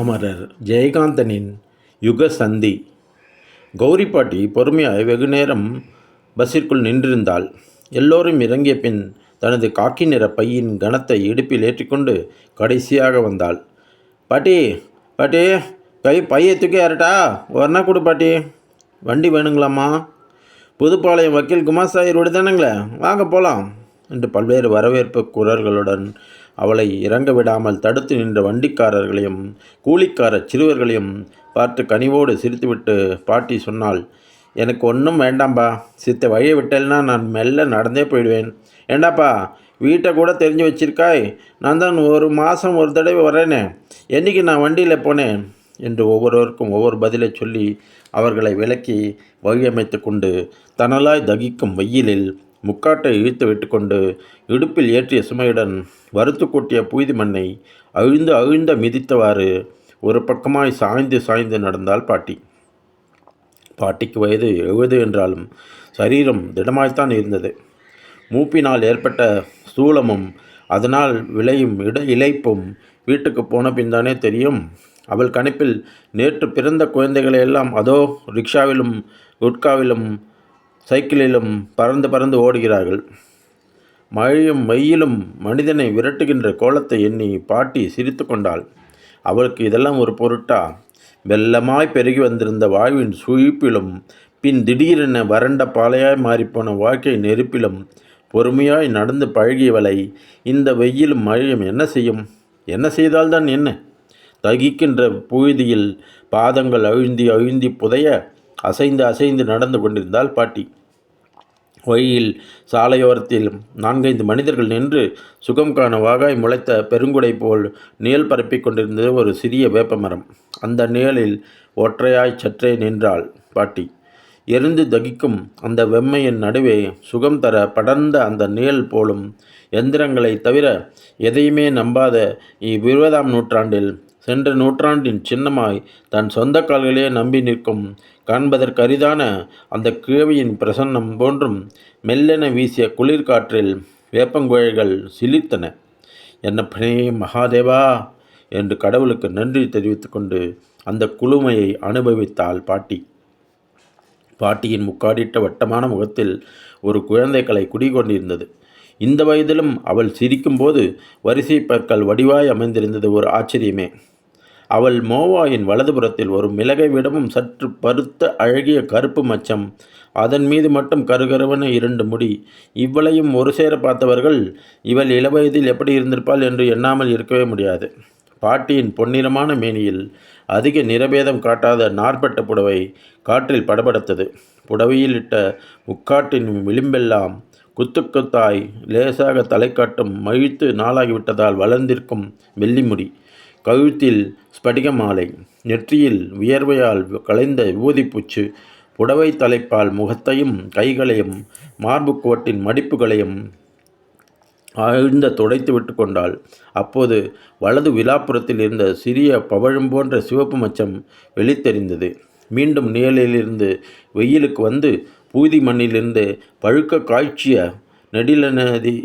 அமரர் ஜெயகாந்தனின் யுக சந்தி கௌரி பாட்டி பொறுமையாய் வெகு நேரம் பஸ்ஸிற்குள் நின்றிருந்தாள். எல்லோரும் இறங்கிய பின் தனது காக்கி நிற பையின் கனத்தை இடுப்பில் ஏற்றிக்கொண்டு கடைசியாக வந்தாள். பாட்டி பாட்டி கை பையை தூக்கி யாரட்டா ஒரணா கொடு பாட்டி. வண்டி வேணுங்களாம்மா? புதுப்பாளையம் வக்கீல் குமார் சாயர் விடுதானுங்களே. வாங்க போகலாம் என்று பல்வேறு வரவேற்பு குரல்களுடன் அவளை இறங்க விடாமல் தடுத்து நின்ற வண்டிக்காரர்களையும் கூலிக்கார சிறுவர்களையும் பார்த்து கனிவோடு சிரித்துவிட்டு பாட்டி சொன்னாள் எனக்கு ஒன்றும் வேண்டாம்பா. சித்த வழியை விட்டேன்னா நான் மெல்ல நடந்தே போயிடுவேன். ஏண்டாப்பா வீட்டை கூட தெரிஞ்சு வச்சிருக்காய். நான் தான் ஒரு மாதம் ஒரு தடவை வரேனே என்றைக்கு நான் வண்டியில் போனேன்? என்று ஒவ்வொருவருக்கும் ஒவ்வொரு பதிலை சொல்லி அவர்களை விலக்கி வழியமைத்து கொண்டு தனலாய் தகிக்கும் வெயிலில் முக்காட்டை இழுத்து விட்டுக்கொண்டு இடுப்பில் ஏற்றிய சுமையுடன் வறுத்து கூட்டிய புய்தி மண்ணை அழிந்து அழிந்த மிதித்தவாறு ஒரு பக்கமாய் சாய்ந்து சாய்ந்து நடந்தாள் பாட்டி. பாட்டிக்கு வயது எழுபது என்றாலும் சரீரம் திடமாய்த்தான் இருந்தது. மூப்பினால் ஏற்பட்ட ஸ்தூலமும் அதனால் விளையும் இட இழைப்பும் வீட்டுக்கு போன பின்தானே தெரியும். அவள் கணிப்பில் நேற்று பிறந்த குழந்தைகளை எல்லாம் அதோ ரிக்ஷாவிலும் குட்காவிலும் சைக்கிளிலும் பறந்து பறந்து ஓடுகிறார்கள். மழையும் வெயிலும் மனிதனை விரட்டுகின்ற கோலத்தை எண்ணி பாட்டி சிரித்து கொண்டாள். அவளுக்கு இதெல்லாம் ஒரு பொருட்டா? வெள்ளமாய் பெருகி வந்திருந்த வாழ்வின் சுழிப்பிலும் பின் திடீரென வறண்ட பாலையாய் மாறிப்போன வாழ்க்கை நெருப்பிலும் பொறுமையாய் நடந்து பழகியவளை இந்த வெயிலும் மழையும் என்ன செய்யும்? என்ன செய்தால்தான் என்ன? தகிக்கின்ற புழுதியில் பாதங்கள் அழுந்தி அழுந்தி புதைய அசைந்து அசைந்து நடந்து கொண்டிருந்தாள் பாட்டி. வழியில் சாலையோரத்தில் நான்கைந்து மனிதர்கள் நின்று சுகம் காண வாகாய் முளைத்த பெருங்குடை போல் நிழல் பரப்பிக் கொண்டிருந்தது ஒரு சிறிய வேப்பமரம். அந்த நிழலில் ஒற்றையாய் சற்றே நின்றாள் பாட்டி. எரிந்து தகிக்கும் அந்த வெம்மையின் நடுவே சுகம் தர படர்ந்த அந்த நிழல் போலும் எந்திரங்களை தவிர எதையுமே நம்பாத இவ்விருபதாம் நூற்றாண்டில் சென்ற நூற்றாண்டின் சின்னமாய் தன் சொந்த கால்களே நம்பி நிற்கும் காண்பதற்கரிதான அந்த கிழவியின் பிரசன்னம் போன்றும் மெல்லென வீசிய குளிர்காற்றில் வேப்பங்குழைகள் சிலிர்த்தன. என்னப்பனே மகாதேவா என்று கடவுளுக்கு நன்றி தெரிவித்துக்கொண்டு அந்த குளுமையை அனுபவித்தாள் பாட்டி. பாட்டியின் முக்காடிட்ட வட்டமான முகத்தில் ஒரு குழந்தை கலை குடிகொண்டிருந்தது. இந்த வயதிலும் அவள் சிரிக்கும்போது வரிசை பற்கள் வடிவாய் அமைந்திருந்தது ஒரு ஆச்சரியமே. அவள் மோவாயின் வலதுபுறத்தில் ஒரு மிளகை விடவும் சற்று பருத்த அழகிய கருப்பு மச்சம். அதன் மீது மட்டும் கருகருவன இரண்டு முடி. இவளையும் ஒரு சேர பார்த்தவர்கள் இவள் இளவயதில் எப்படி இருந்திருப்பாள் என்று எண்ணாமல் இருக்கவே முடியாது. பாட்டியின் பொன்னிறமான மேனியில் அதிக நிறபேதம் காட்டாத நாற்பட்ட புடவை காற்றில் படபடத்தது. புடவையில் இட்ட முக்காட்டின் விளிம்பெல்லாம் குத்து குத்தாய் லேசாக தலை காட்டும் மகிழ்த்து நாளாகிவிட்டதால் வளர்ந்திருக்கும் வெள்ளிமுடி கழுத்தில் ஸ்படிக மாலை நெற்றியில் வியர்வையால் கலைந்த விபூதிப்பூச்சு புடவை தலைப்பால் முகத்தையும் கைகளையும் மார்பு கோட்டின் மடிப்புகளையும் ஆழ்ந்த துடைத்து விட்டு கொண்டாள். அப்போது வலது விழாப்புறத்தில் இருந்த சிறிய பவழம் போன்ற சிவப்பு மச்சம் வெளித்தெரிந்தது. மீண்டும் நிழலிலிருந்து வெயிலுக்கு வந்து பூதி மண்ணிலிருந்து பழுக்க காய்ச்சிய நெடில நதி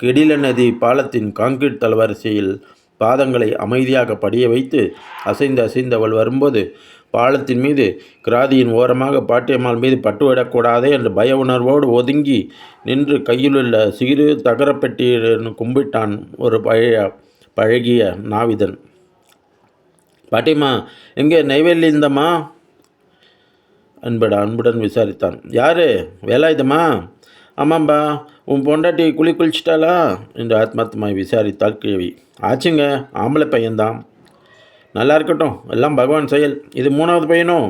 கெடில நதி பாலத்தின் காங்கிரீட் தளவரிசையில் பாதங்களை அமைதியாக படிய வைத்து அசைந்து அசைந்து அவள் வரும்போது பாலத்தின் மீது கிராதியின் ஓரமாக பாட்டியம்மாள் மீது பட்டுவிடக்கூடாதே என்று பய உணர்வோடு ஒதுங்கி நின்று கையிலுள்ள சிறு தகரப்பெட்டியிலிருந்து கும்பிட்டான் ஒரு பழைய பழகிய நாவிதன். பாட்டியம்மா எங்கே நெய்வேலிந்தம்மா அன்பட அன்புடன் விசாரித்தான். யாரு? வேலாயுதம்மா? ஆமாம்பா உன் பொண்டாட்டி குளி குளிச்சிட்டாளா என்று ஆத்மார்த்தமாய் விசாரித்தாள் கிழவி ஆச்சுங்க ஆம்பளை பையன்தான். நல்லா இருக்கட்டும் எல்லாம் பகவான் செயல். இது மூணாவது பையனும்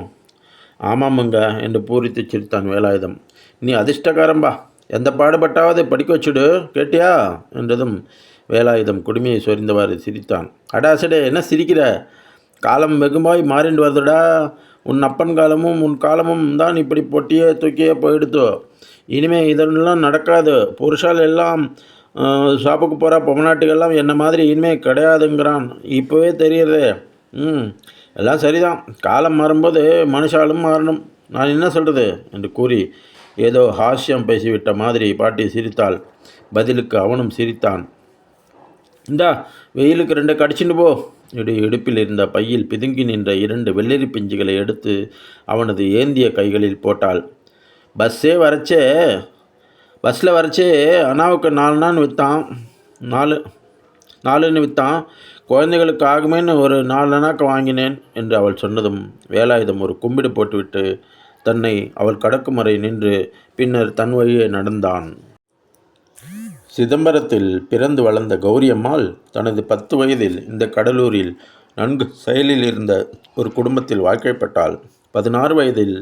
ஆமாமுங்க என்று பூரித்து சிரித்தான் வேலாயுதம். நீ அதிர்ஷ்டக்காரம்பா எந்த பாடுபட்டாவது படிக்க வச்சுடு கேட்டியா? என்றதும் வேலாயுதம் குடுமையை சொரிந்தவாறு சிரித்தான். அடாசடே என்ன சிரிக்கிற? காலம் வெகுமாய் மாறிண்டு வருதுடா. உன் அப்பன் காலமும் உன் காலமும் தான் இப்படி பொட்டியே தூக்கியே போயிடுத்தோ இனிமே இதெல்லாம் நடக்காது. புருஷால் எல்லாம் ஷாப்புக்கு போகிற பொம்மநாட்டுகள்லாம் என்ன மாதிரி இனிமேல் கிடையாதுங்கிறான். இப்போவே தெரியுறதே ம் எல்லாம் சரிதான். காலம் மாறும்போது மனுஷாலும் மாறணும். நான் என்ன சொல்கிறது என்று கூறி ஏதோ ஹாஸ்யம் பேசிவிட்ட மாதிரி பாட்டி சிரித்தாள். பதிலுக்கு அவனும் சிரித்தான். இந்தா வெயிலுக்கு ரெண்டு கடிச்சுட்டு போ. இடு இடுப்பில் இருந்த பையில் பிதுங்கி நின்ற இரண்டு வெள்ளரி பிஞ்சுகளை எடுத்து அவனது ஏந்திய கைகளில் போட்டாள். பஸ்ஸே வரைச்சே பஸ்ஸில் வரைச்சே அண்ணாவுக்கு நாலு நாள் விற்றான் நாலு நாலுன்னு விற்றான் குழந்தைகளுக்காகுமேன்னு ஒரு நாலு அணாக்கு வாங்கினேன் என்று அவள் சொன்னதும் வேலாயுதம் ஒரு கும்பிடு போட்டுவிட்டு தன்னை அவள் கடக்கும் வரை நின்று பின்னர் தன் வழியே நடந்தான். சிதம்பரத்தில் பிறந்து வளர்ந்த கௌரியம்மாள் தனது பத்து வயதில் இந்த கடலூரில் நன்கு செயலில் இருந்த ஒரு குடும்பத்தில் வாழ்க்கைப்பட்டாள். பதினாறு வயதில்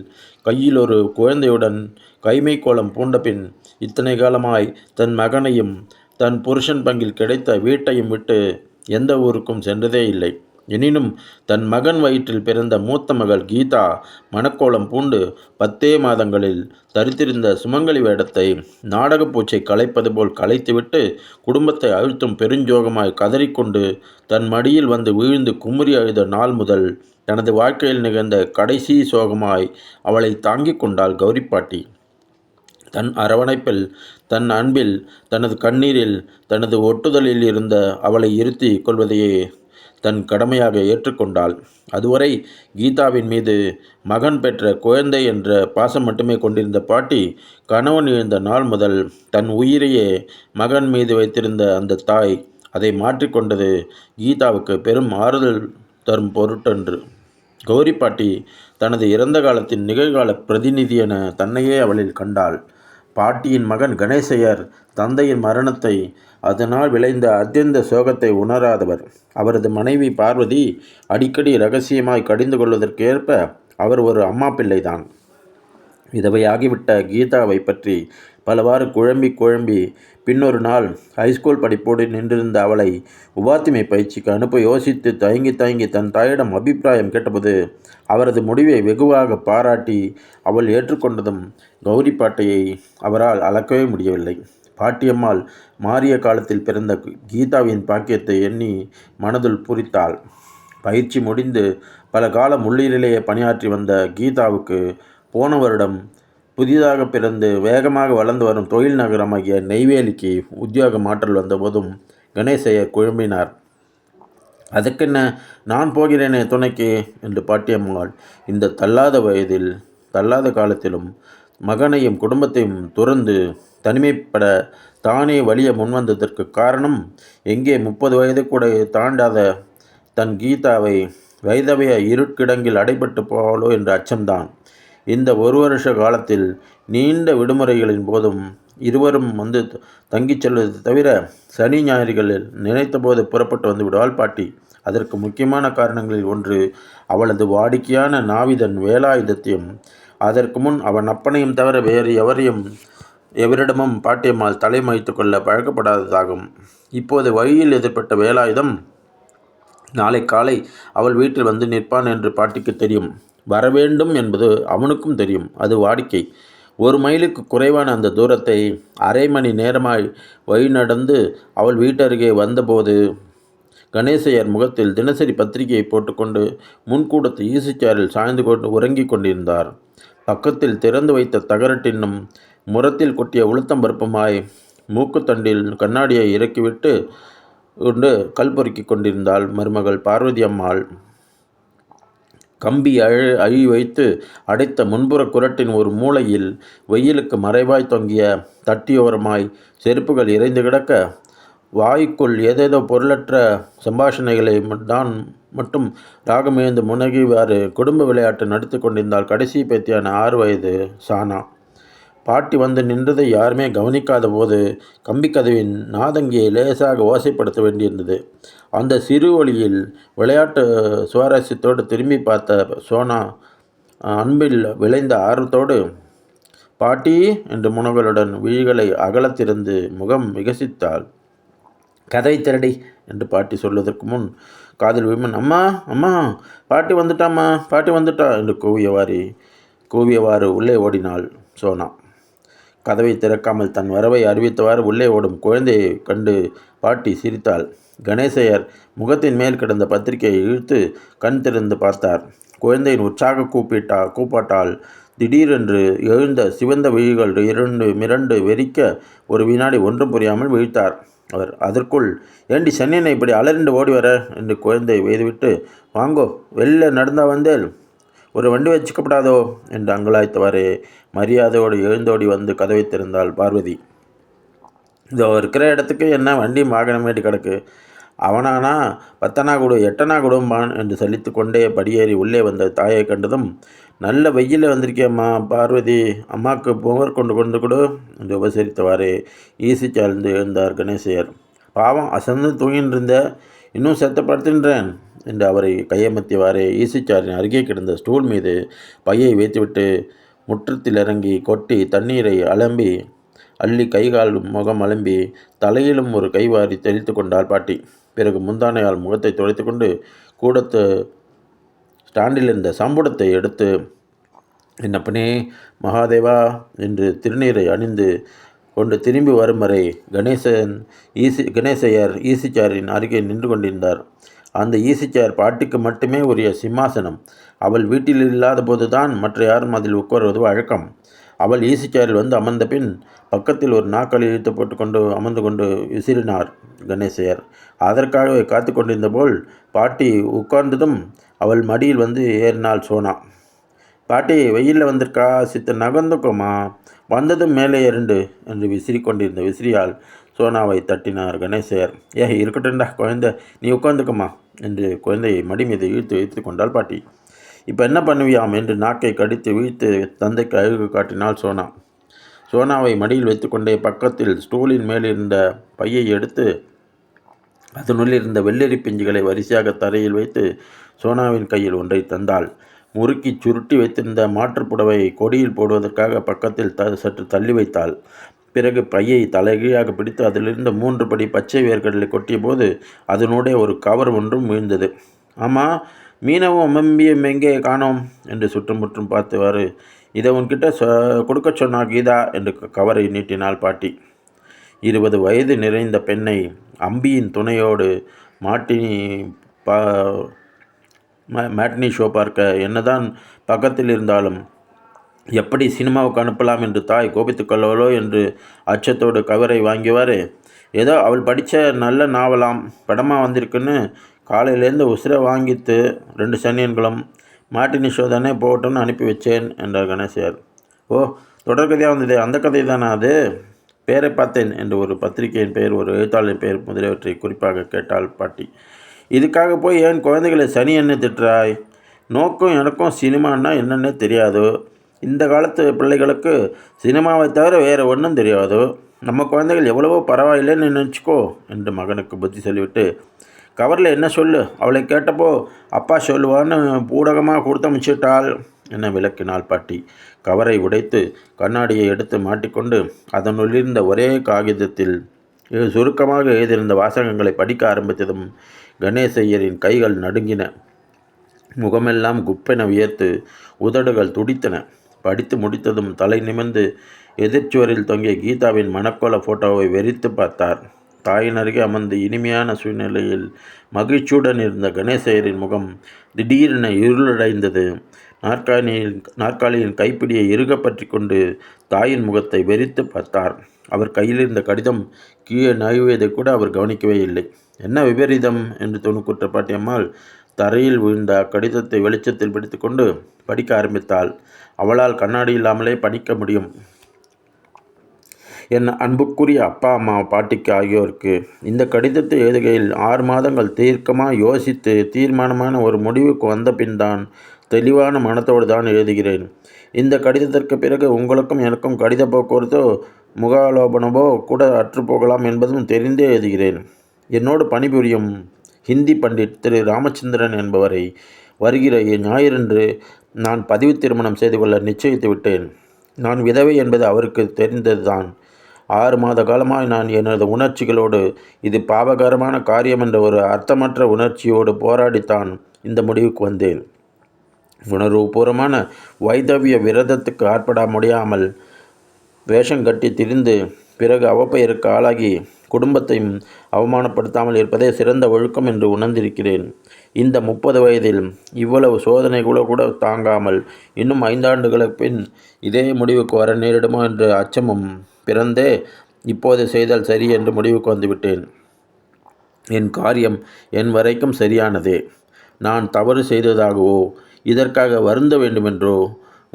கையில் ஒரு குழந்தையுடன் கைமை கோலம் பூண்டபின் இத்தனை காலமாய் தன் மகனையும் தன் புருஷன் பங்கில் கிடைத்த வீட்டையும் விட்டு எந்த ஊருக்கும் சென்றதே இல்லை. எனினும் தன் மகன் வயிற்றில் பிறந்த மூத்த மகள் கீதா மணக்கோலம் பூண்டு பத்தே மாதங்களில் தரித்திருந்த சுமங்கலி வேடத்தை நாடகப் பூச்சை கலைப்பது போல் கலைத்துவிட்டு குடும்பத்தை அழுத்தும் பெருஞ்சோகமாய் கதறிக்கொண்டு தன் மடியில் வந்து வீழ்ந்து குமுறி அழுத நாள் முதல் தனது வாழ்க்கையில் நிகழ்ந்த கடைசி சோகமாய் அவளை தாங்கிக் கொண்டாள் கௌரிப்பாட்டி. தன் அரவணைப்பில் தன் அன்பில் தனது கண்ணீரில் தனது ஒட்டுதலில் இருந்த அவளை இருத்தி கொள்வதையே தன் கடமையாக ஏற்றுக்கொண்டாள். அதுவரை கீதாவின் மீது மகன் பெற்ற குழந்தை என்ற பாசம் மட்டுமே கொண்டிருந்த பாட்டி கணவன் இழந்த நாள் முதல் தன் உயிரையே மகன் மீது வைத்திருந்த அந்த தாய் அதை மாற்றிக்கொண்டது கீதாவுக்கு பெரும் ஆறுதல் தரும் பொருட்டன்று. கௌரி பாட்டி தனது இறந்த காலத்தின் நிகழ்கால பிரதிநிதி என தன்னையே அவளில் கண்டாள். பாட்டியின் மகன் கணேசையர் தந்தையின் மரணத்தை அதனால் விளைந்த அத்தியந்த சோகத்தை உணராதவர். அவரது மனைவி பார்வதி அடிக்கடி ரகசியமாய் கடிந்து கொள்வதற்கேற்ப அவர் ஒரு அம்மா பிள்ளைதான் விதவையாகிவிட்ட கீதாவை பற்றி பலவாறு குழம்பி குழம்பி பின்னொரு நாள் ஹைஸ்கூல் படிப்போடு நின்றிருந்த அவளை உபாத்திமை பயிற்சிக்கு அனுப்ப யோசித்து தயங்கி தயங்கி தன் தாயிடம் அபிப்பிராயம் கேட்டபோது அவரது முடிவை வெகுவாக பாராட்டி அவள் ஏற்றுக்கொண்டதும் கௌரி பாட்டையை அவரால் அளக்கவே முடியவில்லை. பாட்டியம்மாள் மாறிய காலத்தில் பிறந்த கீதாவின் பாக்கியத்தை எண்ணி மனதுள் புரித்தாள். பயிற்சி முடிந்து பல காலம் உள்ளிரிலேயே பணியாற்றி வந்த கீதாவுக்கு போன வருடம் புதிதாக பிறந்து வேகமாக வளர்ந்து வரும் தொழில் நகரமாகிய நெய்வேலிக்கு உத்தியோக மாற்றல் வந்தபோதும் கணேசையர் குழம்பினார். அதற்கென்ன நான் போகிறேனே துணைக்கு? என்று பாட்டியம்மாள். இந்த தள்ளாத வயதில் தள்ளாத காலத்திலும் மகனையும் குடும்பத்தையும் துறந்து தனிமைப்பட தானே வழிய முன்வந்ததற்கு காரணம் எங்கே முப்பது வயது கூட தாண்டாத தன் கீதாவை வைதவைய இருட்கிடங்கில் அடைபட்டு போவாளோ என்ற அச்சம்தான். இந்த ஒரு வருஷ காலத்தில் நீண்ட விடுமுறைகளின் போதும் இருவரும் வந்து தங்கிச் செல்வது தவிர சனி ஞாயிறுகளில் நினைத்தபோது புறப்பட்டு வந்து விடுவாள் பாட்டி. அதற்கு முக்கியமான காரணங்களில் ஒன்று அவளது வாடிக்கையான நாவிதன் வேலாயுதத்தையும் அதற்கு முன் அவன் அப்பனையும் தவிர வேறு எவரையும் எவரிடமும் பாட்டியம்மாள் தலைமறைத்து கொள்ள பழக்கப்படாததாகும். இப்போது வழியில் எதிர்பட்ட வேலாயுதம் நாளை காலை அவள் வீட்டில் வந்து நிற்பான் என்று பாட்டிக்கு தெரியும். வரவேண்டும் என்பது அவனுக்கும் தெரியும். அது வாடிக்கை. ஒரு மைலுக்கு குறைவான அந்த தூரத்தை அரை மணி நேரமாய் வழி நடந்து அவள் வீட்டருகே வந்தபோது கணேசையர் முகத்தில் தினசரி பத்திரிகையை போட்டுக்கொண்டு முன்கூடத்து ஈசிச்சாரில் சாய்ந்து கொண்டு உறங்கிக் கொண்டிருந்தார். பக்கத்தில் திறந்து வைத்த தகரட்டின்னும் முரத்தில் கொட்டிய உளுத்தம்பருப்புமாய் மூக்குத்தண்டில் கண்ணாடியை இறக்கிவிட்டு கொண்டு கல் பொறுக்கி கொண்டிருந்தாள் மருமகள் பார்வதி அம்மாள். கம்பி அழி அழி வைத்து அடைத்த முன்புற குரட்டின் ஒரு மூலையில் வெயிலுக்கு மறைவாய் தொங்கிய தட்டியோரமாய் செருப்புகள் இறைந்து கிடக்க வாய்க்குள் ஏதேதோ பொருளற்ற சம்பாஷணைகளை தான் மட்டும் ராகமேந்து முனகிவாறு குடும்ப விளையாட்டு நடத்தி கொண்டிருந்தால் கடைசி பேத்தியான ஆறு வயது சானா பாட்டி வந்து நின்றதை யாருமே கவனிக்காத போது கம்பிக்கதவின் நாதங்கியை லேசாக ஓசைப்படுத்த வேண்டியிருந்தது. அந்த சிறு வழியில் விளையாட்டு சுவாரஸ்யத்தோடு திரும்பி பார்த்த சோனா அன்பில் விளைந்த ஆர்வத்தோடு பாட்டி என்று முனவலுடன் விழிகளை அகலத்திருந்து முகம் விகசித்தாள். கதை திரடி என்று பாட்டி சொல்வதற்கு முன் காதல் விமன் அம்மா அம்மா பாட்டி வந்துட்டாம்மா பாட்டி வந்துட்டா என்று கூவியவாரி கூவியவாறு உள்ளே ஓடினாள் சோனா. கதவை திறக்காமல் தன் வரவை அறிவித்தவாறு உள்ளே ஓடும் குழந்தையை கண்டு பாட்டி சிரித்தாள். கணேசையர் முகத்தின் மேல் கிடந்த பத்திரிகையை இழுத்து கண் திறந்து பார்த்தார். குழந்தையின் உற்சாக கூப்பிட்டா கூப்பாட்டால் திடீரென்று எழுந்த சிவந்த விழிகள் இரண்டு மிரண்டு வெறிக்க ஒரு வினாடி ஒன்றும் புரியாமல் விழித்தார். அவர் அதற்குள் ஏண்டி சென்னையனை இப்படி அலறிண்டு ஓடி வர? என்று குழந்தை வெய்துவிட்டு வாங்கோ வெளில நடந்தா வந்தேன் ஒரு வண்டி வச்சுக்கப்படாதோ? என்று அங்கலாய்த்தவாறே மரியாதையோடு எழுந்தோடி வந்து கதவை திறந்தாள் பார்வதி. இதோ இருக்கிற இடத்துக்கு என்ன வண்டி வாகனமேட்டு கிடக்கு? அவனானா? பத்தனா கொடு எட்டனா கொடும்பான் என்று சலித்து கொண்டே படியேறி உள்ளே வந்த தாயை கண்டதும் நல்ல வெயிலில் வந்திருக்கேம்மா பார்வதி. அம்மாவுக்கு புகர் கொண்டு கொண்டு கொடு என்று உபசரித்தவாறே ஈசி சார்ந்து எழுந்தார் கணேசையர். பாவம் அசந்து தூங்கின்னு இருந்த இன்னும் செத்த படுத்துன்றேன் என்று அவரை கையமர்த்தியவாறே ஈசிச்சாரின் அருகே கிடந்த ஸ்டூல் மீது பையை வைத்துவிட்டு முற்றத்தில் இறங்கி கொட்டி தண்ணீரை அலம்பி அள்ளி கைகாலும் முகம் அலம்பி தலையிலும் ஒரு கைவாரி தெளித்து கொண்டாள் பாட்டி. பிறகு முந்தானையால் முகத்தை துடைத்து கொண்டு கூடத்து ஸ்டாண்டில் இருந்த சம்புடத்தை எடுத்து என்னப்பனே மகாதேவா என்று திருநீரை அணிந்து கொண்டு திரும்பி வரும் வரை கணேசன் ஈசி கணேசையர் ஈசிச்சாரின் அருகே நின்று கொண்டிருந்தார். அந்த ஈசிச்சேர் பாட்டிக்கு மட்டுமே உரிய சிம்மாசனம். அவள் வீட்டில் இல்லாத போதுதான் மற்ற யாரும் அதில் உட்காருவது வழக்கம். அவள் ஈசிச்சேரில் வந்து அமர்ந்த பின் பக்கத்தில் ஒரு நாக்கள் இழுத்து போட்டுக்கொண்டு அமர்ந்து கொண்டு விசிறினார் கணேசையர். அதற்காகவே காத்து கொண்டிருந்த போல் பாட்டி உட்கார்ந்ததும் அவள் மடியில் வந்து ஏறினாள் சோனா. பாட்டி வெயிலில் வந்திருக்கா? சித்த நகர்ந்துக்கோமா? வந்ததும் மேலே இரண்டு என்று விசிறி கொண்டிருந்த விசிறியால் சோனாவை தட்டினார் கணேசையர். ஏ இருக்கட்டும்டா குழந்தை நீ உட்காந்துக்குமா என்று குழந்தையை மடி மீது இழுத்து வைத்து கொண்டாள் பாட்டி. இப்போ என்ன பண்ணுவியாம்? என்று நாக்கை கடித்து வீழ்த்து தந்தைக்கு அழகு காட்டினாள் சோனா. சோனாவை மடியில் வைத்துக்கொண்டே பக்கத்தில் ஸ்டூலின் மேலிருந்த பையை எடுத்து அதனுள் இருந்த வெள்ளரி பிஞ்சுகளை வரிசையாக தரையில் வைத்து சோனாவின் கையில் ஒன்றை தந்தாள். முறுக்கி சுருட்டி வைத்திருந்த மாற்றுப்புடவை கொடியில் போடுவதற்காக பக்கத்தில் த சற்று தள்ளி வைத்தாள். பிறகு பையை தலைகீழாக பிடித்து அதிலிருந்த மூன்று படி பச்சை வேர்க்கடலை கொட்டிய போது அதனுடைய ஒரு கவர் ஒன்றும் வீழ்ந்தது ஆமாம் மீனவும் அம்மம்பியும் எங்கே காணோம் என்று சுற்றுமுற்றும் பார்த்தவாறு இதை உன்கிட்ட சொ கொடுக்க சொன்னா கீதா என்று கவரை நீட்டினாள் பாட்டி. இருபது வயது நிறைந்த பெண்ணை அம்பியின் துணையோடு மாட்டினி பா மேட்னி ஷோ பார்க்க என்னதான் பக்கத்தில் இருந்தாலும் எப்படி சினிமாவுக்கு அனுப்பலாம் என்று தாய் கோபித்துக்கொள்ளவளோ என்று அச்சத்தோடு கவரை வாங்கிவாரு ஏதோ அவள் படித்த நல்ல நாவலாம் படமாக வந்திருக்குன்னு காலையிலேருந்து உசிரை வாங்கித்து ரெண்டு சனியன்களும் மாட்டினி சோதனை தானே போகட்டும்னு அனுப்பி வச்சேன் என்றார் கணேசியார். ஓ தொடர்கதையாக வந்தது? அந்த கதை தானே அது? பேரை பார்த்தேன் என்று ஒரு பத்திரிகையின் பெயர் ஒரு எழுத்தாளரின் பெயர் முதலியவற்றை குறிப்பாக கேட்டாள் பாட்டி. இதுக்காக போய் ஏன் குழந்தைகளை சனி என்ன திட்டுறாய்? நோக்கம் எனக்கும் சினிமான்னா என்னென்னே தெரியாது? இந்த காலத்து பிள்ளைகளுக்கு சினிமாவை தவிர வேறு ஒன்றும் தெரியாது. நம்ம குழந்தைகள் எவ்வளவோ பரவாயில்லைன்னு நினச்சிக்கோ என்று மகனுக்கு புத்தி சொல்லிவிட்டு கவரில் என்ன சொல்லு? அவளை கேட்டப்போ அப்பா சொல்லுவான்னு பூடகமாக கொடுத்து அமைச்சிட்டாள் என விளக்கினாள் பாட்டி. கவரை உடைத்து கண்ணாடியை எடுத்து மாட்டிக்கொண்டு அதனுள்ளிருந்த ஒரே காகிதத்தில் சுருக்கமாக எழுதியிருந்த வாசகங்களை படிக்க ஆரம்பித்ததும் கணேசையரின் கைகள் நடுங்கின. முகமெல்லாம் குப்பென வியர்த்து உதடுகள் துடித்தன. படித்து முடித்ததும் தலை நிமிர்ந்து எதிர்ச்சுவரில் தொங்கிய கீதாவின் மணக்கோல ஃபோட்டோவை வெறித்து பார்த்தார். தாயின் அருகே அமர்ந்து இனிமையான சூழ்நிலையில் மகிழ்ச்சியுடன் இருந்த கணேசையரின் முகம் திடீரென இருளடைந்தது. நாற்காலியின் நாற்காலியின் கைப்பிடியை இறுக பற்றி கொண்டு தாயின் முகத்தை வெறித்து பார்த்தார். அவர் கையில் இருந்த கடிதம் கீழே நழுவியதை கூட அவர் கவனிக்கவே இல்லை. என்ன விபரீதம்? என்று துணுக்குற்ற பாட்டியம்மாள் தரையில் விழுந்த அக்கடிதத்தை வெளிச்சத்தில் பிடித்துக்கொண்டு படிக்க ஆரம்பித்தாள். அவளால் கண்ணாடி இல்லாமலே படிக்க முடியும். என் அன்புக்குரிய அப்பா அம்மா பாட்டிக்கு ஆகியோருக்கு இந்த கடிதத்தை எழுதுகையில் ஆறு மாதங்கள் தீர்க்கமாக யோசித்து தீர்மானமான ஒரு முடிவுக்கு வந்த பின் தான் தெளிவான மனத்தோடு தான் எழுதுகிறேன். இந்த கடிதத்திற்கு பிறகு உங்களுக்கும் எனக்கும் கடித போக்குவரத்தோ முகாலோபனமோ கூட அற்றுப்போகலாம் என்பதும் தெரிந்தே எழுதுகிறேன். என்னோடு பணிபுரியும் ஹிந்தி பண்டிட் திரு ராமச்சந்திரன் என்பவரை வருகிற ஞாயிறன்று நான் பதிவு திருமணம் செய்து கொள்ள நிச்சயித்து விட்டேன். நான் விதவை என்பது அவருக்கு தெரிந்ததுதான். ஆறு மாத காலமாக நான் எனது உணர்ச்சிகளோடு இது பாவகரமான காரியம் என்ற ஒரு அர்த்தமற்ற உணர்ச்சியோடு போராடித்தான் இந்த முடிவுக்கு வந்தேன். உணர்வுபூர்வமான வைதவிய விரதத்துக்கு ஆட்பட முடியாமல் வேஷம் கட்டி திரிந்து பிறகு அவப்பெயருக்கு ஆளாகி குடும்பத்தையும் அவமானப்படுத்தாமல் இருப்பதே சிறந்த ஒழுக்கம் என்று உணர்ந்திருக்கிறேன். இந்த முப்பது வயதில் இவ்வளவு சோதனை கூட தாங்காமல் இன்னும் ஐந்தாண்டுகளுக்கு பின் இதே முடிவுக்கு வர நேரிடுமோ என்ற அச்சமும் பிறந்தே இப்போது செய்தால் சரி என்று முடிவுக்கு வந்துவிட்டேன். என் காரியம் என் வரைக்கும் சரியானதே. நான் தவறு செய்ததாகவோ இதற்காக வருந்த வேண்டுமென்றோ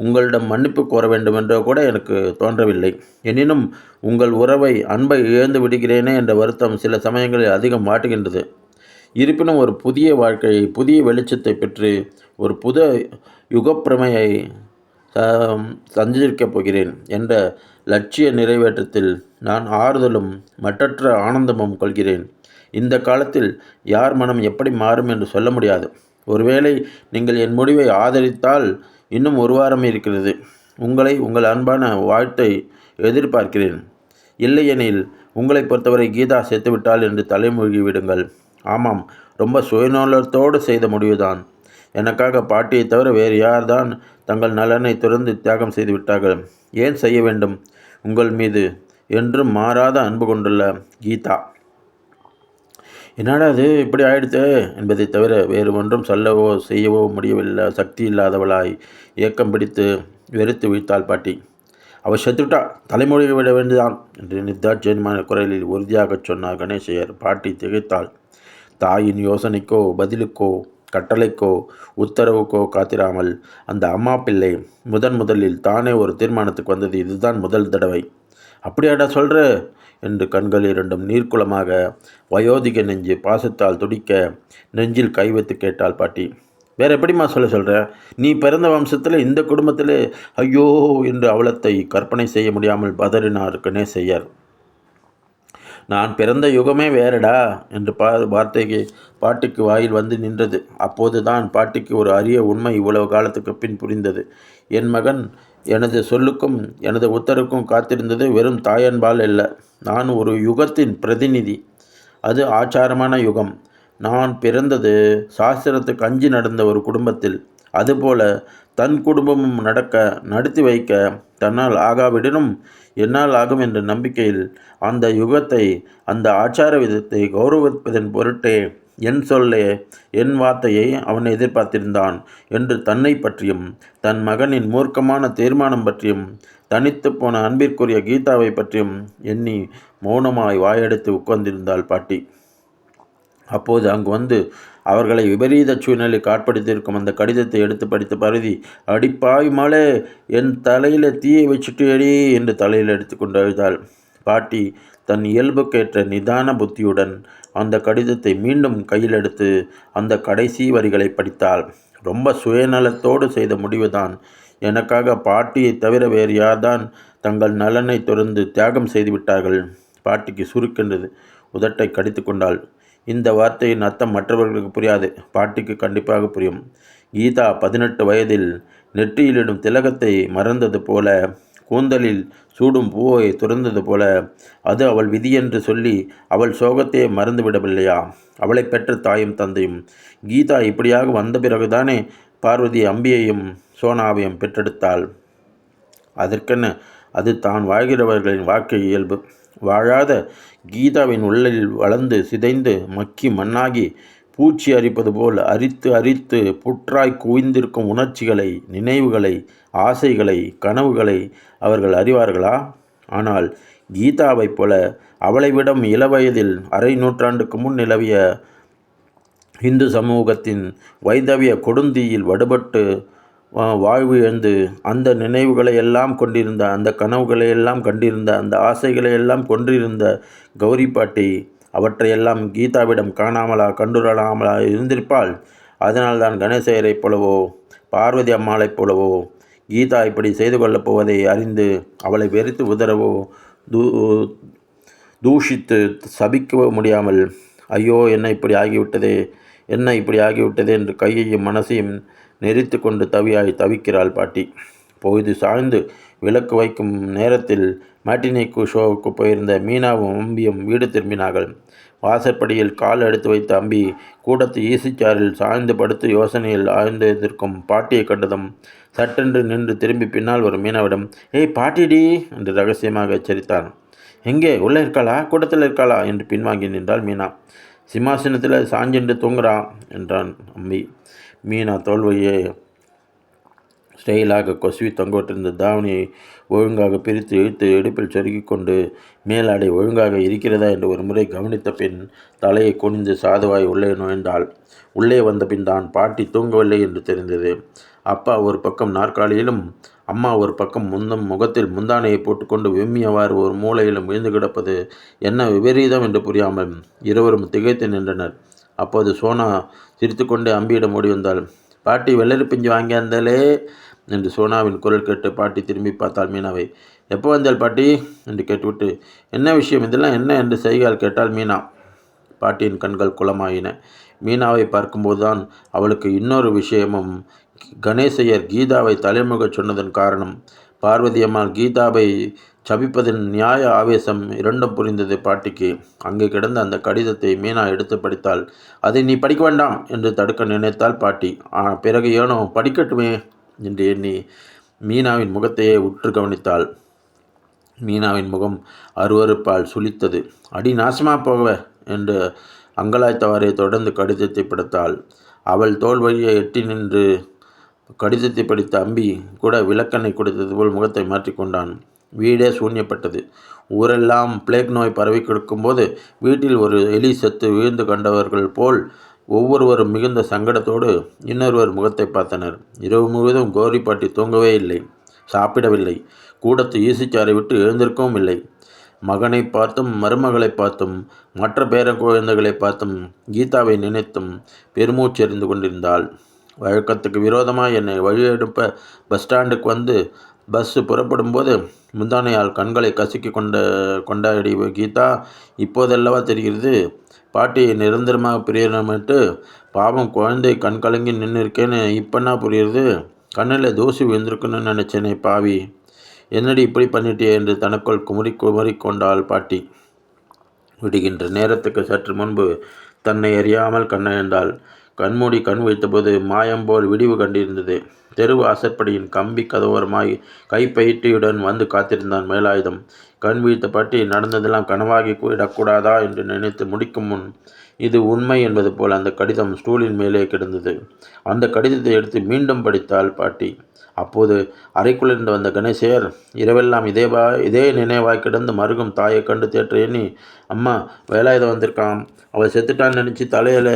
உங்களிடம் மன்னிப்பு கோர வேண்டுமென்றோ கூட எனக்கு தோன்றவில்லை. எனினும் உங்கள் உறவை அன்பை இழந்து விடுகிறேனே என்ற வருத்தம் சில சமயங்களில் அதிகம் மாட்டுகின்றது இருப்பினும் ஒரு புதிய வாழ்க்கையை புதிய வெளிச்சத்தை பெற்று ஒரு புது யுகப்பிரமையை சஞ்சரிக்கப் போகிறேன் என்ற லட்சிய நிறைவேற்றத்தில் நான் ஆறுதலும் மற்றற்ற ஆனந்தமும் கொள்கிறேன். இந்த காலத்தில் யார் மனம் எப்படி மாறும் என்று சொல்ல முடியாது. ஒருவேளை நீங்கள் என் முடிவை ஆதரித்தால் இன்னும் ஒரு வாரம் இருக்கிறது. உங்களை உங்கள் அன்பான வாழ்த்தை எதிர்பார்க்கிறேன். இல்லையெனில் உங்களை பொறுத்தவரை கீதா செத்துவிட்டால் என்று தலைமொழி விடுங்கள். ஆமாம் ரொம்ப சுயநலத்தோடு செய்த முடிவுதான். எனக்காக பாட்டியை தவிர வேறு யார்தான் தங்கள் நலனை துறந்து தியாகம் செய்து விட்டார்கள். ஏன் செய்ய வேண்டும்? உங்கள் மீது என்றும் மாறாத அன்பு கொண்டுள்ள கீதா. என்னடா அது இப்படி ஆயிடுத்து? என்பதை தவிர வேறு ஒன்றும் சொல்லவோ செய்யவோ முடியவில்லை. சக்தி இல்லாதவளாய். ஏக்கம் பிடித்து வெறுத்து வீழ்த்தாள் பாட்டி. அவள் செத்துட்டா தலைமொழியை விட வேண்டுதான் என்று நிர்தாட்சியமான குரலில் உறுதியாகச் சொன்னார் கணேசையர். பாட்டி திகைத்தாள். தாயின் யோசனைக்கோ பதிலுக்கோ கட்டளைக்கோ உத்தரவுக்கோ காத்திராமல் அந்த அம்மா பிள்ளை முதன் முதலில் தானே ஒரு தீர்மானத்துக்கு வந்தது இதுதான் முதல் தடவை. அப்படியாடா சொல்கிற என்று கண்கள் இரண்டும் நீர்க்குளமாக வயோதிக நெஞ்சு பாசத்தால் துடிக்க நெஞ்சில் கை வைத்து கேட்டாள் பாட்டி. வேறு எப்படிம்மா சொல்ல சொல்கிற நீ பிறந்த வம்சத்தில் இந்த குடும்பத்தில் ஐயோ என்று அவலத்தை கற்பனை செய்ய முடியாமல் பதறினார் கணேசையர் நான் பிறந்த யுகமே வேறடா என்று பா வார்த்தைக்கு பாட்டிக்கு வாயில் வந்து நின்றது. அப்போது தான் பாட்டிக்கு ஒரு அரிய உண்மை இவ்வளவு காலத்துக்கு பின் புரிந்தது. என் மகன் எனது சொல்லுக்கும் எனது உத்தரவுக்கும் காத்திருந்தது வெறும் தாயன்பால் அல்ல. நான் ஒரு யுகத்தின் பிரதிநிதி. அது ஆச்சாரமான யுகம். நான் பிறந்தது சாஸ்திரத்துக்கு அஞ்சு நடந்த ஒரு குடும்பத்தில். அதுபோல தன் குடும்பமும் நடக்க நடத்தி வைக்க தன்னால் ஆகாவிடனும் என்னால் ஆகும் என்ற நம்பிக்கையில் அந்த யுகத்தை அந்த ஆச்சார விதத்தை கௌரவிப்பதன் பொருட்டே என் சொல்லே என் வார்த்தையை அவன் எதிர்பார்த்திருந்தான் என்று தன்னை பற்றியும் தன் மகனின் மூர்க்கமான தீர்மானம் பற்றியும் தனித்து போன அன்பிற்குரிய கீதாவை பற்றியும் எண்ணி மௌனமாய் வாயெடுத்து உட்கார்ந்திருந்தாள் பாட்டி. அப்போது அங்கு வந்து அவர்களை விபரீத சூழ்நிலை காட்படுத்தியிருக்கும் அந்த கடிதத்தை எடுத்து படித்த பருதி அடிப்பாய் மலே என் தலையில் தீயை வச்சுட்டு எடி என்று தலையில் எடுத்துக்கொண்டு அழுதாள். பாட்டி தன் இயல்புக்கேற்ற நிதான புத்தியுடன் அந்த கடிதத்தை மீண்டும் கையில் எடுத்து அந்த கடைசி வரிகளை படித்தாள். ரொம்ப சுயநலத்தோடு செய்த முடிவுதான். எனக்காக பாட்டியை தவிர வேறு யார்தான் தங்கள் நலனை தொடர்ந்து தியாகம் செய்து விட்டார்கள் பாட்டிக்கு சுருக்கின்றது உதட்டை கடித்து கொண்டாள். இந்த வார்த்தையின் அர்த்தம் மற்றவர்களுக்கு புரியாது. பாட்டிக்கு கண்டிப்பாக புரியும். கீதா பதினெட்டு வயதில் நெற்றியிலிடும் திலகத்தை மறந்தது போல கூந்தலில் சூடும் பூவை துறந்தது போல அது அவள் விதி என்று சொல்லி அவள் சோகத்தையே மறந்துவிடவில்லையா? அவளை பெற்ற தாயும் தந்தையும். கீதா இப்படியாக வந்த பிறகுதானே பார்வதி அம்பியையும் சோனாவையும் பெற்றெடுத்தாள். அதற்கென அது தான் வாழ்கிறவர்களின் வாழ்க்கை இயல்பு. வாழாத கீதாவின் உள்ளில் வளர்ந்து சிதைந்து மக்கி மண்ணாகி பூச்சி அரிப்பது போல் அரித்து அரித்து புற்றாய் குவிந்திருக்கும் உணர்ச்சிகளை நினைவுகளை ஆசைகளை கனவுகளை அவர்கள் அறிவார்களா? ஆனால் கீதாவைப் போல அவளை விடம் இளவயதில் அரை நூற்றாண்டுக்கு முன் நிலவிய இந்து சமூகத்தின் வைதவிய கொடுந்தியில் வடுபட்டு வாழ்வு எழுந்து அந்த நினைவுகளை எல்லாம் கொண்டிருந்த அந்த கனவுகளை எல்லாம் கண்டிருந்த அந்த ஆசைகளை எல்லாம் கொண்டிருந்த கௌரி பாட்டி அவற்றையெல்லாம் கீதாவிடம் காணாமலா கண்டுரலாமலா இருந்திருப்பாள். அதனால்தான் கணேசையரைப் போலவோ பார்வதி அம்மாளைப் போலவோ கீதா இப்படி செய்து கொள்ளப் போவதை அறிந்து அவளை வெறுத்து உதறவோ தூ தூஷித்து சபிக்க முடியாமல் ஐயோ என்ன இப்படி ஆகிவிட்டதே என்ன இப்படி ஆகிவிட்டதே என்று கையையும் மனசையும் நெறித்து கொண்டு தவியாய் தவிக்கிறாள் பாட்டி. பொழுது சாய்ந்து விளக்கு வைக்கும் நேரத்தில் மாட்டினைக்கு ஷோவுக்கு போயிருந்த மீனாவும் அம்பியும் வீடு திரும்பினார்கள். வாசற்படியில் கால் எடுத்து வைத்த அம்பி கூடத்து ஈசிச்சாரில் சாய்ந்து படுத்து யோசனையில் ஆழ்ந்திருக்கும் பாட்டியை கண்டதும் சட்டென்று நின்று திரும்பி பின்னால் வரும் மீனாவிடம் ஏய் பாட்டிடி என்று ரகசியமாக எச்சரித்தான். எங்கே? உள்ளே இருக்காளா? கூடத்தில் இருக்காளா? என்று பின்வாங்கி நின்றாள் மீனா. சிம்மாசனத்தில் சாஞ்சென்று தூங்குறா என்றான் அம்பி. மீனா தோல்வையை ஸ்டைலாக கொசுவி தொங்கவிட்டிருந்த தாவணியை ஒழுங்காக பிரித்து இழுத்து இடுப்பில் சொருகி கொண்டு மேலாடை ஒழுங்காக இருக்கிறதா என்று ஒரு முறை கவனித்த பின் தலையை குனிந்து சாதுவாய் உள்ளே நுழைந்தாள். உள்ளே வந்த பின் தான் பாட்டி தூங்கவில்லை என்று தெரிந்தது. அப்பா ஒரு பக்கம் நாற்காலியிலும் அம்மா ஒரு பக்கம் முந்தம் முகத்தில் முந்தானையை போட்டுக்கொண்டு விம்மியவாறு ஒரு மூலையிலும் விழுந்து கிடப்பது என்ன விபரீதம் என்று புரியாமல் இருவரும் திகைத்து நின்றனர். அப்போது சோனா சிரித்துக்கொண்டே அம்பியிடம் ஓடி வந்தாள். பாட்டி வெள்ளரி பிஞ்சு வாங்கியாந்தாலே என்று சோனாவின் குரல் கேட்டு பாட்டி திரும்பி பார்த்தாள் மீனாவை. எப்போ வந்தாள் பாட்டி? என்று கேட்டுவிட்டு என்ன விஷயம்? இதெல்லாம் என்ன? என்று செய்கால் கேட்டால் மீனா. பாட்டியின் கண்கள் குளமாயின. மீனாவை பார்க்கும்போதுதான் அவளுக்கு இன்னொரு விஷயமும் கணேசையர் கீதாவை தலைமுகச் சொன்னதன் காரணம். பார்வதி அம்மாள் கீதாவை சபிப்பதின் நியாய ஆவேசம் இரண்டும் புரிந்தது பாட்டிக்கு. அங்கே கிடந்த அந்த கடிதத்தை மீனா எடுத்து படித்தாள். அதை நீ படிக்க வேண்டாம் என்று தடுக்க நினைத்தாள் பாட்டி. பிறகு ஏனோ படிக்கட்டுமே என்று எண்ணி மீனாவின் முகத்தையே உற்று கவனித்தாள். மீனாவின் முகம் அருவறுப்பால் சுளித்தது. அடி நாசமா போகவ என்று அங்கலாய்த்தவாறே தொடர்ந்து கடிதத்தை படுத்தாள். அவள் தோல் வழியை எட்டி நின்று கடிதத்தை படித்த அம்பி கூட விளக்கெண்ணை கொடுத்தது போல் முகத்தை மாற்றிக்கொண்டான். வீடே சூன்யப்பட்டது. ஊரெல்லாம் பிளேக் நோய் பரவி கிடக்கும்போது வீட்டில் ஒரு எலி செத்து விழுந்து கண்டவர்கள் போல் ஒவ்வொருவரும் மிகுந்த சங்கடத்தோடு இன்னொருவர் முகத்தை பார்த்தனர். இரவு முழுவதும் கோரிப்பாட்டி தூங்கவே இல்லை சாப்பிடவில்லை கூடத்து ஈசிச்சாரை விட்டு எழுந்திருக்கவும் இல்லை. மகனை பார்த்தும் மருமகளை பார்த்தும் மற்ற பேர குழந்தைகளை பார்த்தும் கீதாவை நினைத்தும் பெருமூச்செறிந்து கொண்டிருந்தாள். வழக்கத்துக்கு விரோதமாக என்னை வழியெடுப்ப பஸ் ஸ்டாண்டுக்கு வந்து பஸ்ஸு புறப்படும்போது முந்தானையால் கண்களை கசுக்கி கொண்ட கொண்டாடி கீதா இப்போதல்லவா தெரிகிறது? பாட்டியை நிரந்தரமாக பிரியணமிட்டு பாவம் குழந்தை கண் கலங்கி நின்று இருக்கேன்னு இப்போன்னா புரியுறது கண்ணில் தூசி விழுந்திருக்குன்னு நினச்சேனே பாவி. என்னடி இப்படி பண்ணிட்டியே? என்று தனக்குள் குமரி குமரி கொண்டாள் பாட்டி. விடுகின்ற நேரத்துக்கு சற்று முன்பு தன்னை அறியாமல் கண்ணெழுந்தாள் கண்மூடி கண் வைத்தபோது மாயம் போல் விடிவு கண்டிருந்தது. தெரு வாசற்படியின் கம்பி கதவோரமாய் கைப்பயிற்சியுடன் வந்து காத்திருந்தான் மேலாயுதம். கண் வீழ்த்தப்பட்டு நடந்ததெல்லாம் கனவாகி விடக்கூடாதா என்று நினைத்து முடிக்கும் முன் இது உண்மை என்பது போல் அந்த கடிதம் ஸ்டூலின் மேலே கிடந்தது. அந்த கடிதத்தை எடுத்து மீண்டும் படித்தாள் பாட்டி. அப்போது அறைக்குள்ளிருந்து வந்த கணேசர் இரவெல்லாம் இதேவா இதே நினைவாய் கிடந்து மருகும் தாயை கண்டு தேற்ற எண்ணி அம்மா வேலாயுதம் வந்திருக்கான் அவள் செத்துட்டான்னு நினச்சி தலையில்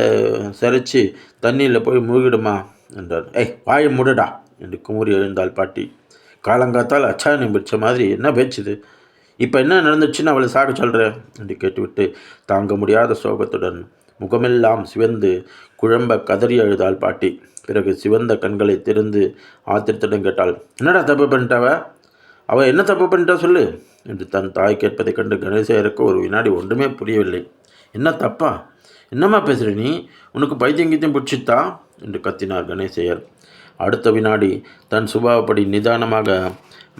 சரிச்சு தண்ணியில் போய் மூழ்கிடுமா? என்றார். ஏய் வாயை முடுடா என்று குமுறி எழுந்தாள் பாட்டி. காலங்காத்தால் அச்சாயனம் பிடிச்ச மாதிரி என்ன பேச்சுது? இப்போ என்ன நடந்துச்சுன்னு அவளை சாக சொல்கிறேன் என்று கேட்டுவிட்டு தாங்க முடியாத சோகத்துடன் முகமெல்லாம் சிவந்து குழம்ப கதறி அழுதாள் பாட்டி. பிறகு சிவந்த கண்களை திறந்து ஆத்திரத்துடன் கேட்டாள். என்னடா தப்பு பண்ணிட்டாவ? அவள் என்ன தப்பு பண்ணிட்டா சொல்லு? என்று தன் தாய் கேட்பதை கண்டு கணேசையருக்கு ஒரு வினாடி ஒன்றுமே புரியவில்லை. என்ன தப்பா? என்னம்மா பேசுகிற நீ? உனக்கு பைத்தியம் கீத்தியம் பிடிச்சித்தா என்று கத்தினார் கணேசையர். அடுத்த வினாடி தன் சுபாவப்படி நிதானமாக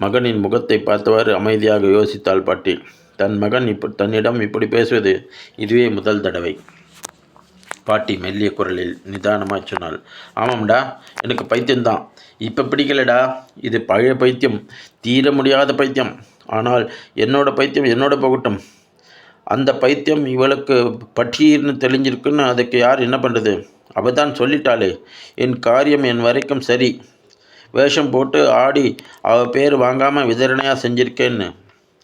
மகனின் முகத்தை பார்த்தவாறு அமைதியாக யோசித்தாள் பாட்டி. தன் மகன் இப்ப தன்னிடம் இப்படி பேசுவது இதுவே முதல் தடவை. பாட்டி மெல்லிய குரலில் நிதானமாக சொன்னாள். ஆமாம்டா எனக்கு பைத்தியம்தான். இப்போ பிடிக்கலடா இது பழைய பைத்தியம் தீர முடியாத பைத்தியம். ஆனால் என்னோட பைத்தியம் என்னோட போகட்டும். அந்த பைத்தியம் இவளுக்கு பற்றியிருந்து தெளிஞ்சிருக்குன்னு அதுக்கு யார் என்ன பண்ணுறது அவள் தான் சொல்லிட்டாளே. என் காரியம் என் வரைக்கும் சரி. வேஷம் போட்டு ஆடி அவள் பேர் வாங்காமல் விதரணையாக செஞ்சிருக்கேன்னு.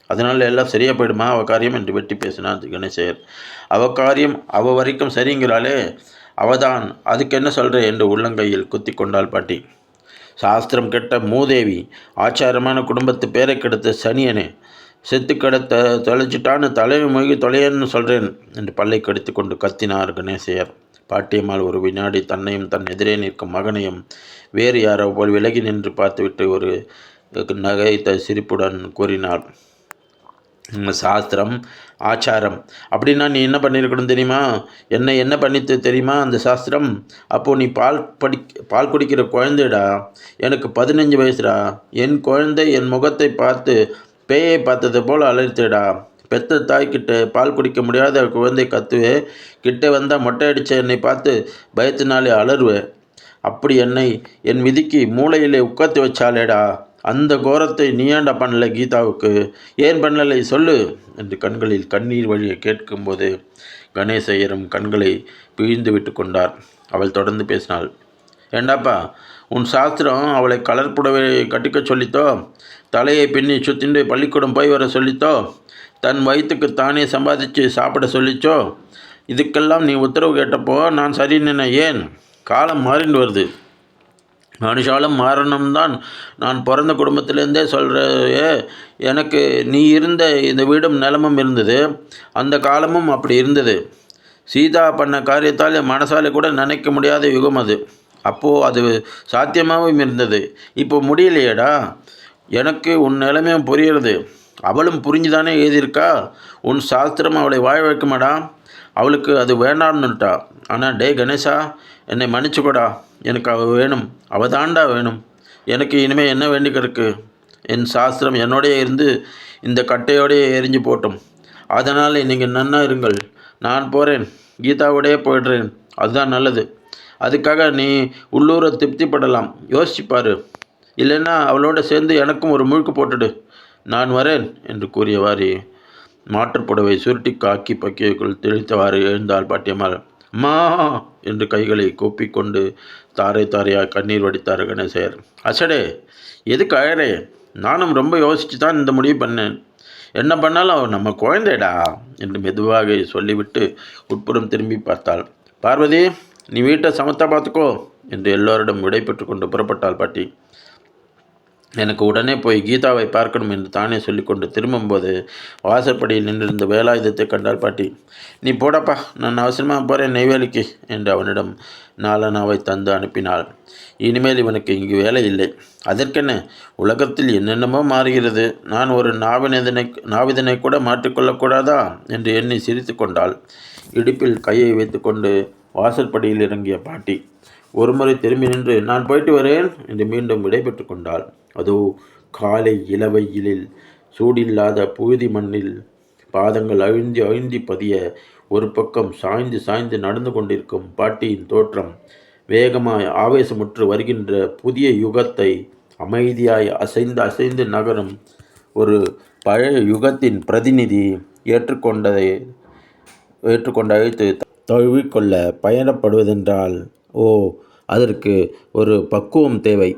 அதனால் எல்லாம் சரியாக போயிடுமா? அவள் காரியம் என்று வெட்டி பேசினார் கணேசையர். அவள் காரியம் அவள் வரைக்கும் சரிங்கிறாளே. அவதான். அதுக்கு என்ன சொல்கிறேன் என்று உள்ளங்கையில் குத்தி கொண்டாள் பாட்டி. சாஸ்திரம் கெட்ட மூதேவி ஆச்சாரமான குடும்பத்து பேரை கெடுத்த சனியனே செத்து கிடத்த தொலைச்சிட்டான்னு தலைமை மொழி தொலையன்னு சொல்கிறேன் என்று பல்லை கடித்து கொண்டு கத்தினார் கணேசையர். பாட்டியம்மாள் ஒரு வினாடி தன்னையும் தன் எதிரே நிற்கும் மகனையும் வேறு யாரோ போல் விலகி நின்று பார்த்துவிட்டு ஒரு நகைத்த சிரிப்புடன் கூறினார் சாஸ்திரம் ஆச்சாரம். அப்படின்னா நீ என்ன பண்ணியிருக்கணும் தெரியுமா? என்ன என்ன பண்ணித்து தெரியுமா அந்த சாஸ்திரம்? அப்போது நீ பால் படி பால் குடிக்கிற குழந்தைடா. எனக்கு பதினஞ்சு வயசுடா. என் குழந்தை என் முகத்தை பார்த்து பேயை பார்த்தது போல் அலர்த்தடா பெத்த தாய்கிட்ட பால் குடிக்க முடியாத குழந்தை கத்துவே கிட்டே வந்தால் மொட்டை அடித்த என்னை பார்த்து பயத்தினாலே அலறுவேன் அப்படி என்னை என் விதிக்கு மூளையிலே உட்காத்து வச்சாலேடா அந்த கோரத்தை நீ ஏண்டா பண்ணல கீதாவுக்கு? ஏன் பண்ணலை சொல்லு என்று கண்களில் கண்ணீர் வழியை கேட்கும்போது கணேசையரும் கண்களை பிழிந்து விட்டு கொண்டார். அவள் தொடர்ந்து பேசினாள். ஏண்டாப்பா உன் சாஸ்திரம் அவளை கலர் புடவை கட்டிக்க சொல்லித்தோ? தலையை பின்னி சுத்திண்டு பள்ளிக்கூடம் போய் வர சொல்லித்தோ? தன் வயிற்றுக்கு தானே சம்பாதிச்சு சாப்பிட சொல்லிச்சோ? இதுக்கெல்லாம் நீ உத்தரவு கேட்டப்போ நான் சரி நின்ன ஏன்? காலம் மாறிண்டு வருது. மனுஷாலும் மாறணும்தான். நான் பிறந்த குடும்பத்திலேருந்தே சொல்கிறே எனக்கு நீ இருந்த இந்த வீடும் நிலமும் இருந்தது. அந்த காலமும் அப்படி இருந்தது. சீதா பண்ண காரியத்தால் மனசாலே கூட நினைக்க முடியாத யுகம் அது. அப்போது அது சாத்தியமாகவும் இருந்தது. இப்போ முடியலையேடா. எனக்கு உன் நிலைமையும் புரியுறது அவளும் புரிஞ்சுதானே எழுதியிருக்கா? உன் சாஸ்திரம் அவளை வாழ வைக்குமாடா? அவளுக்கு அது வேண்டாம்னுட்டா. ஆனால் டே கணேஷா என்னை மன்னிச்சுக்கோடா. எனக்கு அவள் வேணும். அவ தாண்டா வேணும். எனக்கு இனிமேல் என்ன வேண்டிக்கிறதுக்கு என் சாஸ்திரம் என்னோடயே இருந்து இந்த கட்டையோடையே எரிஞ்சு போட்டோம். அதனால் நீங்கள் நன்னா இருங்கள். நான் போகிறேன் கீதாவோடயே போயிடுறேன். அதுதான் நல்லது. அதுக்காக நீ உள்ளூரை திருப்திப்படலாம். யோசிச்சுப்பார் இல்லைன்னா அவளோட சேர்ந்து எனக்கும் ஒரு முழுக்கு போட்டுடு. நான் வரேன் என்று கூறியவாறு மாற்றுப்புடவை சுருட்டி காக்கி பக்கியக்குள் தெளித்தவாறு எழுந்தாள் பாட்டியம்மாள். அம்மா! என்று கைகளை கூப்பிக்கொண்டு தாரை தாரையாக கண்ணீர் வடித்தார் கணேசையர் அசடே எதுக்கு அழறே? நானும் ரொம்ப யோசித்து தான் இந்த முடிவு பண்ணேன். என்ன பண்ணாலும் அவ நம்ம குழந்தைடா என்று மெதுவாக சொல்லிவிட்டு உட்புறம் திரும்பி பார்த்தாள். பார்வதி நீ வீட்டை சமத்தா பார்த்துக்கோ என்று எல்லோரிடம் விடை பெற்று கொண்டு புறப்பட்டாள் பாட்டி. எனக்கு உடனே போய் கீதாவை பார்க்கணும் என்று தானே சொல்லிக்கொண்டு திரும்பும்போது வாசற்படியில் நின்றிருந்த வேலாயுதத்தை கண்டால் பாட்டி. நீ போடப்பா நான் அவசரமாக போகிறேன் நெய்வேலிக்கு என்று அவனிடம் நாலனாவை தந்து அனுப்பினாள். இனிமேல் இவனுக்கு இங்கு வேலை இல்லை. அதற்கென்ன? உலகத்தில் என்னென்னமோ மாறுகிறது. நான் ஒரு நாவினதனை நாவிதனை கூட மாற்றிக்கொள்ளக்கூடாதா? என்று எண்ணி சிரித்து கொண்டாள். இடுப்பில் கையை வைத்துக்கொண்டு வாசற்படியில் இறங்கிய பாட்டி. ஒருமுறை திரும்பி நின்று நான் போயிட்டு வரேன் என்று மீண்டும் விடைபெற்று கொண்டாள். அதோ காலை இளவையிலில் சூடில்லாத புழுதி மண்ணில் பாதங்கள் அழுந்தி அழுந்தி பதிய ஒரு பக்கம் சாய்ந்து சாய்ந்து நடந்து கொண்டிருக்கும் பாட்டியின் தோற்றம் வேகமாய் ஆவேசமுற்று வருகின்ற புதிய யுகத்தை அமைதியாய் அசைந்து அசைந்து நகரும் ஒரு பழைய யுகத்தின் பிரதிநிதி ஏற்றுக்கொண்டதை ஏற்றுக்கொண்டு அழைத்து தழுவிக்கொள்ள பயணப்படுவதென்றால் ஓ அதற்கு ஒரு பக்குவம் தேவை.